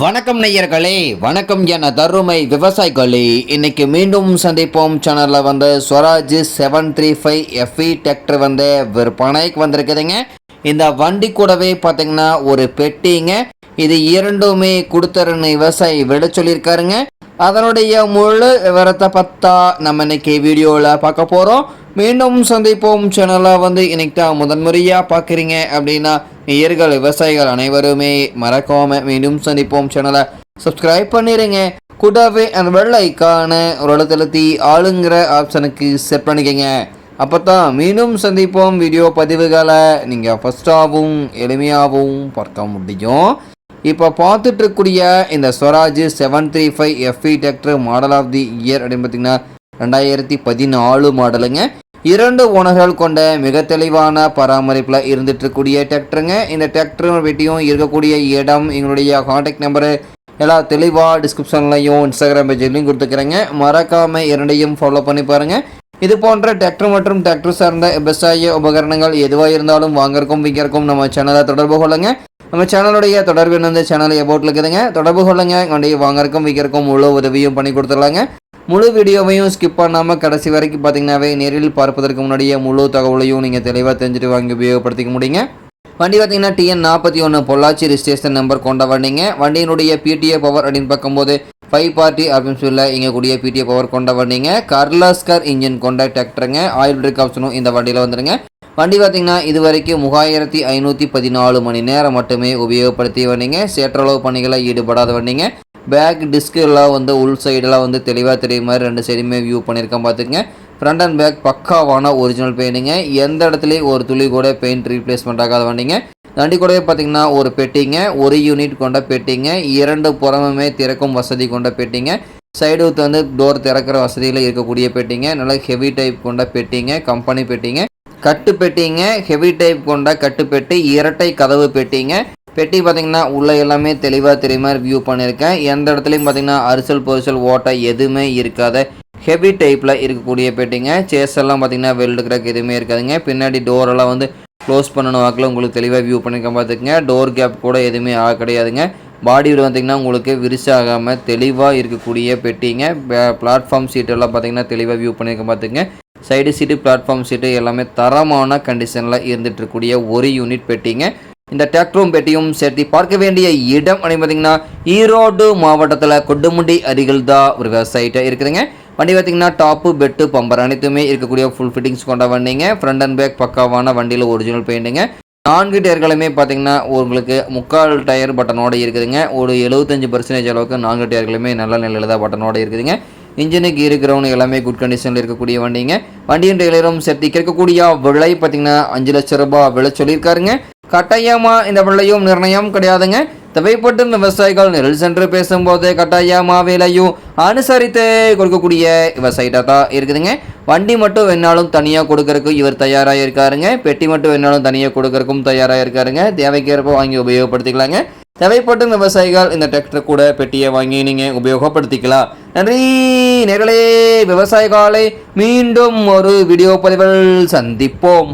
வணக்கம் நேயர்களே வணக்கம் என தருமை விவசாயிகளே. இன்னைக்கு மீண்டும் சந்திப்போம். சேனலில் வந்து Swaraj seven three five FE tractor வந்து விற்பனைக்கு வந்திருக்குதுங்க. இந்த வண்டி கூடவே பார்த்தீங்கன்னா ஒரு பெட்டிங்க. இது இரண்டுமே கொடுத்தரன்னு விவசாயி விட சொல்லியிருக்காருங்க. அதனுடைய முழு விவரத்தை பார்த்தா நம்ம இன்னைக்கு வீடியோவில் பார்க்க போகிறோம் மீண்டும் சந்திப்போம். சேனலை வந்து இன்னைக்கு தான் முதன்முறையாக பார்க்குறீங்க அப்படின்னா நேயர்கள் விவசாயிகள் அனைவருமே மறக்காம மீண்டும் சந்திப்போம் சேனலை சப்ஸ்கிரைப் பண்ணிடுங்க கூட்டாவே அந்த வெள்ள ஐக்கான ஒரு இடத்துல ஆளுங்கிற ஆப்ஷனுக்கு செட் பண்ணிக்கங்க. அப்போ தான் மீண்டும் சந்திப்போம் வீடியோ பதிவுகளை. நீங்கள் ஃபஸ்ட்டாகவும் எளிமையாகவும் பார்க்க முடியும். இப்போ பார்த்துட்ருக்கூடிய இந்த Swaraj seven three five FE tractor model of the year அப்படின்னு பார்த்தீங்கன்னா ரெண்டாயிரத்தி பதினாலு மாடலுங்க இரண்டு ஓனர்கள் கொண்ட மிக தெளிவான பராமரிப்பில் இருந்துட்டு இருக்கக்கூடிய டிராக்டருங்க இந்த டிராக்டர் வெட்டியும் இருக்கக்கூடிய இடம் எங்களுடைய காண்டாக்ட் நம்பரு எல்லாம் தெளிவாக டிஸ்கிரிப்ஷன்லையும் இன்ஸ்டாகிராம் பேஜ்லையும் கொடுத்துக்கிறேங்க. மறக்காமல் இரண்டையும் ஃபாலோ பண்ணி பாருங்கள் இது போன்ற டிராக்டர் மற்றும் டிராக்டர் சார்ந்த விவசாய உபகரணங்கள் எதுவாக இருந்தாலும் வாங்கறக்கும் விற்கிறக்கும் நம்ம சேனலை தொடர்பு கொள்ளுங்க. நம்ம சேனலுடைய தொடர்பு வந்து சேனல் எபோட்டில் இருக்குதுங்க. தொடர்பு கொள்ளுங்க. கொண்டு வாங்கறக்கும் விற்கிறக்கும் முழு உதவியும் பண்ணி கொடுத்துடலாங்க. முழு வீடியோவையும் ஸ்கிப் பண்ணாமல் கடைசி வரைக்கும் பார்த்தீங்கன்னாவே நேரில் பார்ப்பதற்கு முன்னாடியே முழு தகவலையும் நீங்கள் தெளிவாக தெரிஞ்சுட்டு வாங்கி உபயோகப்படுத்திக்க முடியுங்க. வண்டி பார்த்தீங்கன்னா டிஎன் நாற்பத்தி ஒன்று பொள்ளாச்சி ரிஜிஸ்ட்ரேஷன் நம்பர் கொண்ட வண்டிங்க. வண்டியினுடைய பிடிஏ பவர் அப்படின்னு பார்க்கும்போது ஃபைவ் பார்ட்டி அப்படின்னு சொல்ல இங்கே கூடிய பிடிஏ பவர் கொண்ட வண்டிங்க. கர்லாஸ்கர் இன்ஜின் கொண்ட டிராக்டருங்க ஆயில் பிரேக் ஆப்ஷனும் இந்த வண்டியில் வந்துருங்க. வண்டி பார்த்தீங்கன்னா இது வரைக்கும் மூவாயிரத்தி ஐநூற்றி பதினாலு மணி நேரம் மட்டுமே உபயோகப்படுத்தி வண்டிங்க. சேற்றளவு பணிகளை ஈடுபடாத வண்டிங்க. பேக் டிஸ்கெல்லாம் வந்து உள் சைடெல்லாம் வந்து தெளிவாக தெரியும் மாதிரி ரெண்டு சைடுமே வியூ பண்ணியிருக்கேன் பார்த்துக்கோங்க. ஃப்ரண்ட் அண்ட் பேக் பக்காவான ஒரிஜினல் பெயிண்டிங்க எந்த இடத்துலையும் ஒரு துளி கூட பெயிண்ட் ரீப்ளேஸ்மெண்ட் ஆகாத வண்டிங்க. நண்டி கூடவே பார்த்தீங்கன்னா ஒரு பெட்டிங்க. ஒரு யூனிட் கொண்ட பெட்டிங்க. இரண்டு புறமுமே திறக்கும் வசதி கொண்ட பெட்டிங்க. சைடு வந்து டோர் திறக்கிற வசதியில் இருக்கக்கூடிய பெட்டிங்க. நல்லா ஹெவி டைப் கொண்ட பெட்டிங்க. கம்பெனி பெட்டிங்க. கட்டு பெட்டிங்க. ஹெவி டைப் கொண்ட கட்டு பெட்டி. இரட்டை கதவு பெட்டிங்க. பெட்டி பார்த்தீங்கன்னா உள்ளே எல்லாமே தெளிவாக தெரியுமா வியூ பண்ணியிருக்கேன். எந்த இடத்துலையும் பார்த்தீங்கன்னா அரிசல் பொரிசல் ஓட்டை எதுவுமே இருக்காத. ஹெவி டைப்பில் இருக்கக்கூடிய பெட்டிங்க. சேஸ் எல்லாம் பார்த்தீங்கன்னா வெல்டு கிராக் எதுவுமே இருக்காதுங்க. பின்னாடி டோரெல்லாம் வந்து க்ளோஸ் பண்ணணும் வாக்கில் உங்களுக்கு தெளிவாக வியூ பண்ணிக்க பார்த்துக்குங்க டோர் கேப் கூட எதுவுமே ஆக கிடையாதுங்க. பாடியில் பார்த்திங்கன்னா உங்களுக்கு விரிசாகாமல் தெளிவாக இருக்கக்கூடிய பெட்டிங்க. பிளாட்ஃபார்ம் சீட்டெல்லாம் பார்த்தீங்கன்னா தெளிவாக வியூ பண்ணியிருக்க பார்த்துங்க சைடு சீட்டு பிளாட்ஃபார்ம் சீட்டு எல்லாமே தரமான கண்டிஷனில் இருந்துகிட்ருக்கூடிய ஒரு யூனிட் பெட்டிங்க. இந்த டிராக்டரும் பெட்டியும் சேர்த்து பார்க்க வேண்டிய இடம் அப்படின்னு பார்த்தீங்கன்னா ஈரோடு மாவட்டத்தில் கொடுமுண்டி அருகில் தான் ஒரு வெப்சைட்டாக இருக்குதுங்க. வண்டி பார்த்தீங்கன்னா டாப்பு பெட்டு பம்பர் அனைத்துமே இருக்கக்கூடிய ஃபுல் ஃபிட்டிங்ஸ் கொண்ட வண்டிங்க. ஃப்ரண்ட் அண்ட் பேக் பக்காவான வண்டியில் ஒரிஜினல் பெயிண்டுங்க நான்கு டயர்களுமே பார்த்தீங்கன்னா உங்களுக்கு முக்கால் டயர் பட்டனோடு இருக்குதுங்க. ஒரு எழுபத்தஞ்சு பர்சன்டேஜ் அளவுக்கு நான்கு டயர்களுமே நல்ல நிலையில் தான் பட்டனோட இருக்குதுங்க. இன்ஜினுக்கு இருக்கிறவங்க எல்லாமே குட் கண்டிஷனில் இருக்கக்கூடிய வண்டிங்க. வண்டியின் டெய்லரும் சேர்த்து கேட்கக்கூடிய விலை பார்த்தீங்கன்னா அஞ்சு லட்ச ரூபாய் விலை சொல்லியிருக்காருங்க. கட்டாயமாக இந்த விலையும் நிர்ணயம் கிடையாதுங்க. தேவைப்பட்டு விவசாயிகள் நெல் சென்று பேசும்போது கட்டாயமா விலையும் அனுசரித்து கொடுக்கக்கூடிய விவசாயிட்ட தான் இருக்குதுங்க. வண்டி மட்டும் வேணாலும் தனியாக கொடுக்கறதுக்கு இவர் தயாராக இருக்காருங்க. பெட்டி மட்டும் வேணாலும் தனியாக கொடுக்கறக்கும் தயாராக இருக்காருங்க. தேவைக்கேற்ப வாங்கி உபயோகப்படுத்திக்கலாங்க. தேவைப்பட்ட விவசாயிகள் இந்த டிராக்டர் கூட பெட்டியை வாங்கி நீங்கள் உபயோகப்படுத்திக்கலாம். நன்றி. நேரலே விவசாயிகளை மீண்டும் ஒரு வீடியோ பதிவில் சந்திப்போம்.